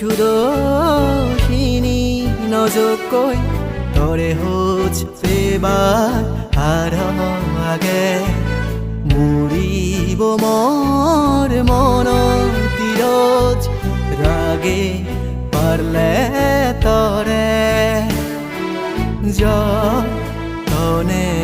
সুদোষিনী নজক কই? তরে হোচ পেবার আর আগে। মরিব মর মন তিরজ রাগে পারলে তরে। যতনে